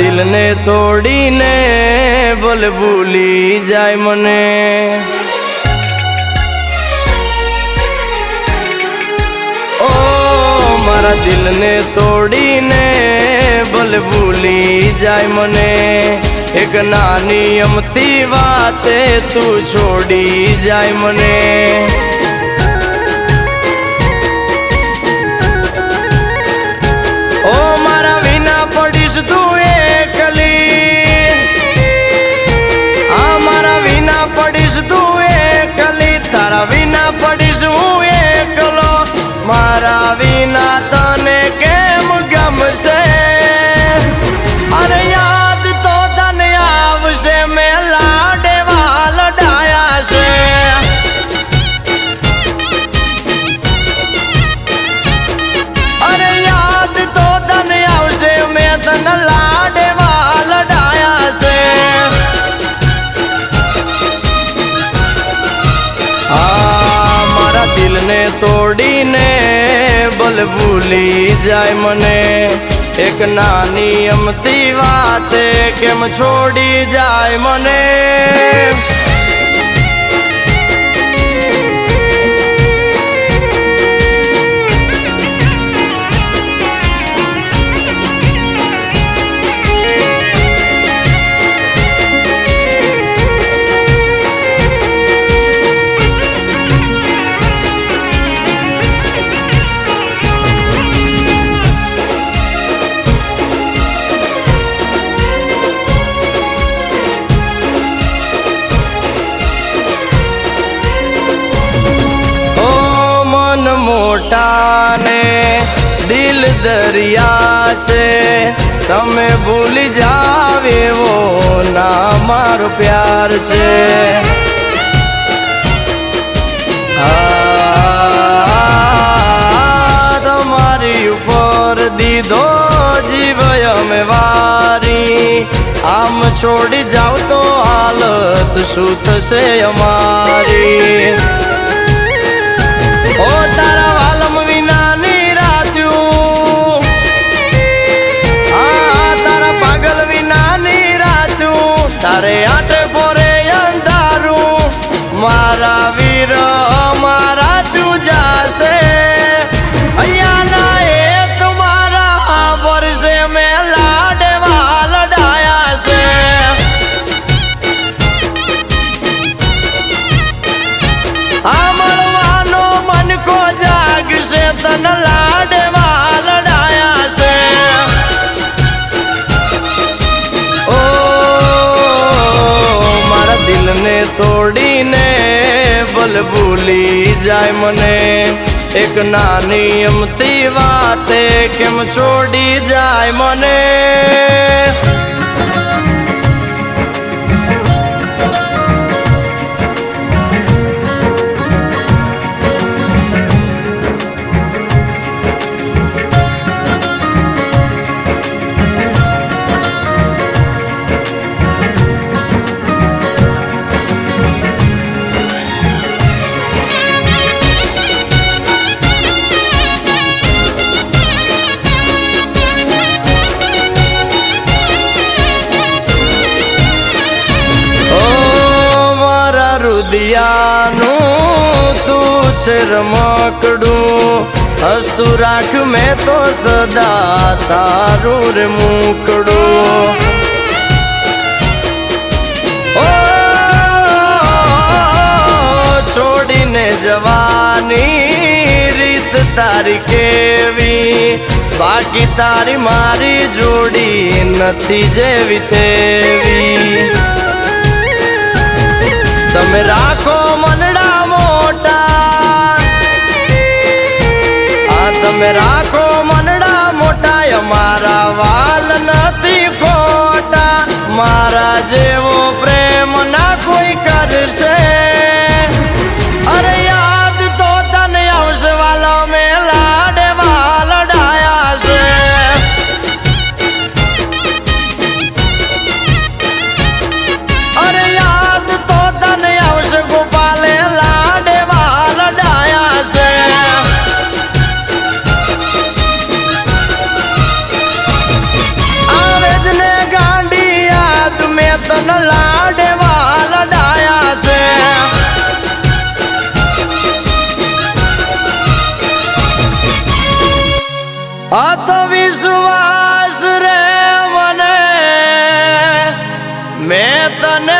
દિલને તોડીને બોલ ભૂલી જાય મને. ઓ મારા દિલને તોડીને બોલ ભૂલી જાય મને. એક નાની અમતી વાતે તું છોડી જાય મને. દિલને તોડીને બલ ભૂલી જાય મને. એક નાની અમતી વાતે કેમ છોડી જાય મને? મોટા ને દિલ દરિયા છે. તમે ભૂલી જાવ ના મારો પ્યાર છે. તમારી ઉપર દીધો જીવ અમે વારી. આમ છોડી જાવ તો હાલત શું થશે અમારી? તોડીને બલ ભૂલી જાય મને. એક નાની અમતી વાતે કેમ છોડી જાય મને? છે રમકડું. હસતું રાખ મેં તો સદા તારું રે મુકડું. છોડીને જવાની રીત તારી કેવી? બાકી તારી મારી જોડી નથી જેવી તેવી. તમે રાખો તમે રાખો મનડા મોટા અમારા વાલ નથી ખોટા મારા જેવો પ્રેમ ના કોઈ કરશે. meta, né?